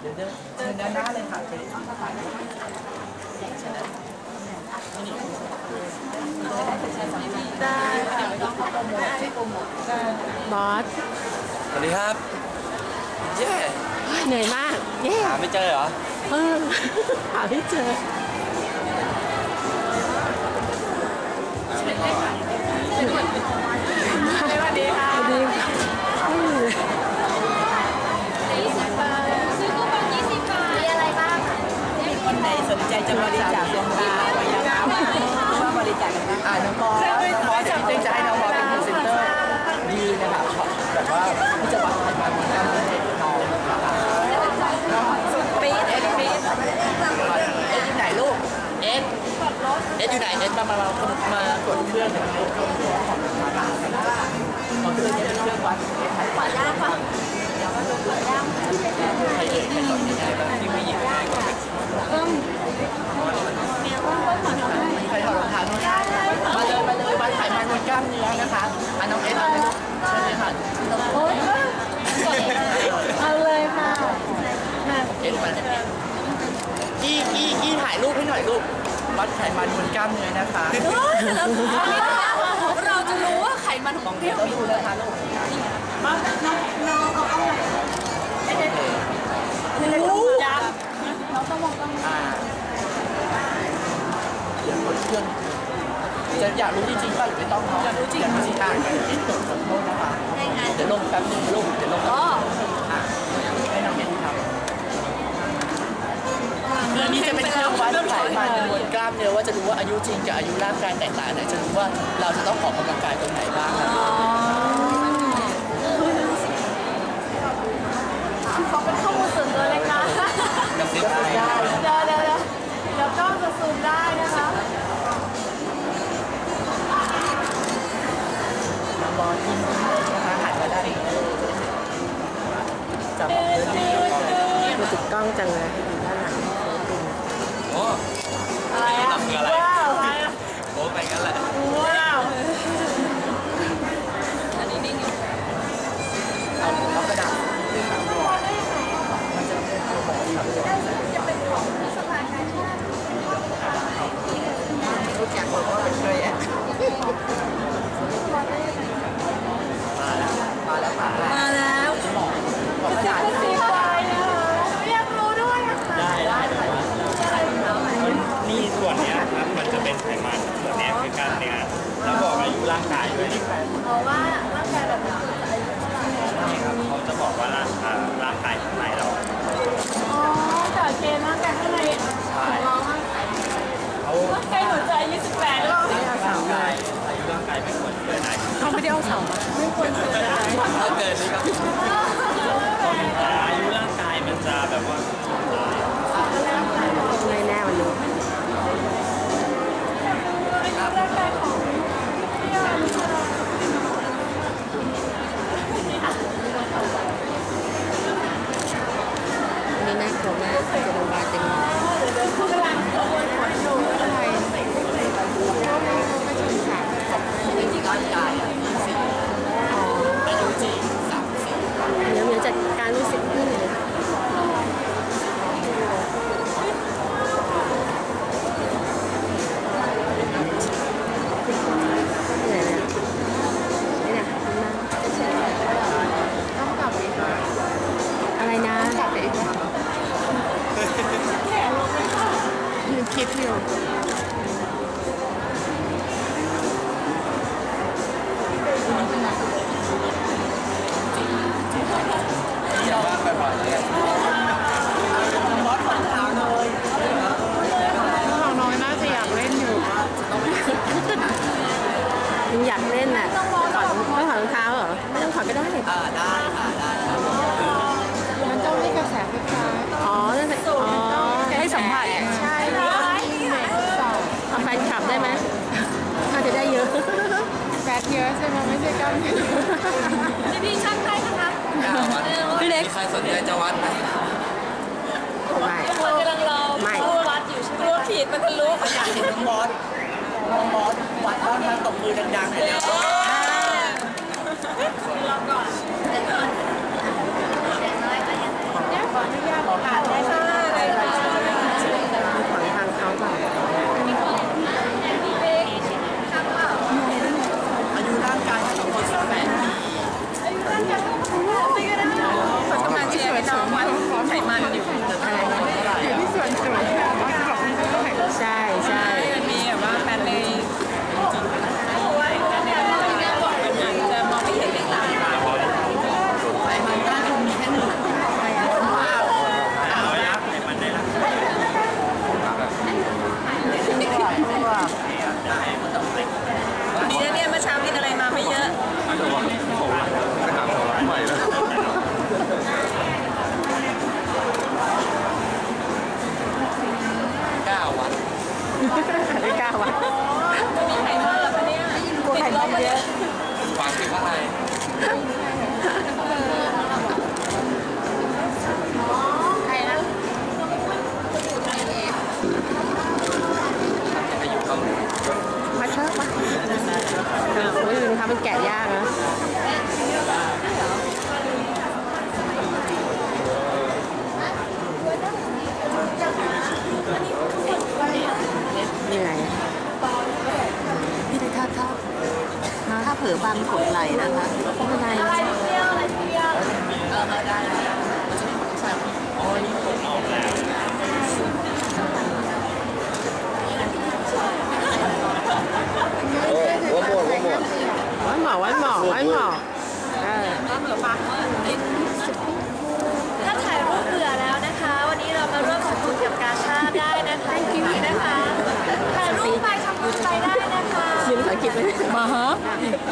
เดี๋ยวเดินเชิญด้านหน้าเลยค่ะไปถ่ายรูปเชิญด้านนี่นี่ได้เดี๋ยวต้องเข้าโปรโมทให้โปรโมทบอสสวัสดีครับ เย้เหนื่อยมาก เย้หาไม่เจอเหรอ เออ หาไม่เจอสวัสดีค่ะ สวัสดีค่ะอืม คนไหนสนใจจะบริจาคดวงตาวัยน้ำว่าบริจาคกันนะอ่าน้องบอสน้องบอสจะจริงจะให้น้องบอสเป็นพรีเซนเตอร์ดีนะครับแบบว่าที่จะวัดไขมันมันกันให้น้องนะคะน้องสุดปี๊ดเอ็ดปี๊ดเอ็ดอยู่ไหนลูกเอ็ดเอ็ดอยู่ ไหนเอ็ดมามามามากดเครื่องหน่อยลูกเครื่องของของเครื่องนี้เป็นเครื่องวัดไขมันใครเอ่ยใครสนใจบ้างที่ไม่หยิบง่ายกว่าใครถอรองเท้าไม่ได้มาเลยมาเลยวัดไขมันบนกล้ามเนื้อนะคะอะน้องเอ็ดเอาเลยลูกเชิญเลยค่ะเอาเลยค่ะเอ็ดมากี้กี้กี้ถ่ายรูปให้หน่อยลูก วัดไขมันบนกล้ามเนื้อนะคะ เราจะรู้ว่าไขมันของเปรี้ยวแล้วดูนะคะลูกมาน้องน้องเอาเอาเอ็ดเอ็ดนี่เลยลูกยักษ์น้องต้องมองต้องอ่าเดี๋ยวกดเครื่องจะอยากรู้จริงๆป่ะหรือไม่ต้องเนาะอยากรู้จริงอยากรู้จริงอะเอ็ดกดขอโทษนะคะเดี๋ยวลงแป๊บนึงลูกเดี๋ยวลงแป๊บนึงอ่ามเนื้อว่าจะรู้ว่าอายุจริงกับอายุร่างกายแตกต่างไหนจะรู้ว่าเราจะต้องออกกำลังกายตรงไหนบ้างขาเป็นข้อมูลส่วนตัวเล็กนะกระซิบก็ฝึกได้เดี๋ยวเดี๋ยวเดี๋ยวกล้องจะซูมได้นะคะน้องบอลยิ้มนะคะหันมาได้จับมือดีมาติดกล้องจังเลย อะไรอะทำอะไรว้าวอะไรอะโอ้ไปกันแหละว้าวเอาเอากระดาษมันจะเป็นตัวบอกรู้จักบอกว่าเป็นเคยแอบมาแล้วมาแล้วมาแล้วมาแล้วบอกบอกกระดาษ สีไฟนะคะอยากรู้ด้วยอะค่ะ ได้ได้นี่ ส่วนเนี้ยครับมันจะเป็นไขมันส่วนเนี้ยคือกล้ามเนื้อแล้วบอกอายุร่างกายด้วยนี่เพราะว่าร่างกายแบบนี้จะอายุเท่าไหร่อะครับเขาจะบอกว่าร่างอ่าร่างกายข้างในเรา อ๋อแต่เกณฑ์ร่างกายข้างในของน้องอะเขาร่างกายหนูจะอายุ18หรือเปล่าร่างกายอายุร่างกายไม่ควรเกินไหน เขาไม่ได้เอาเสามา ไม่ควรเกินนะถ้า ไม่ถอดรองเท้าเหรอ ไม่ต้องถอดก็ได้ อ่าได้ค่ะได้ค่ะมันต้องให้กระแสไฟฟ้าอ๋อนั่นแหละอ๋อให้สัมผัสใช่เอาแฟนคลับได้ไหมอาจจะได้เยอะแฟตเยอะใช่ไหมไม่ใช่กล้ามเนื้อพี่พี่ช่างให้นะคะพี่เล็กมีใครสนใจจะวัดไหมไม่คนกำลังรอไม่ผู้วัดอยู่ใช่ไหมกลัวขีดมันทะลุอยากเห็นน้องบอสน้องบอสวัดบ้างนะตบมือดังๆเลยนะันแกะยากนะเหนื่อยพี่ได้ค่าข้าวถ้าเผลอบางกดไหลนะคะ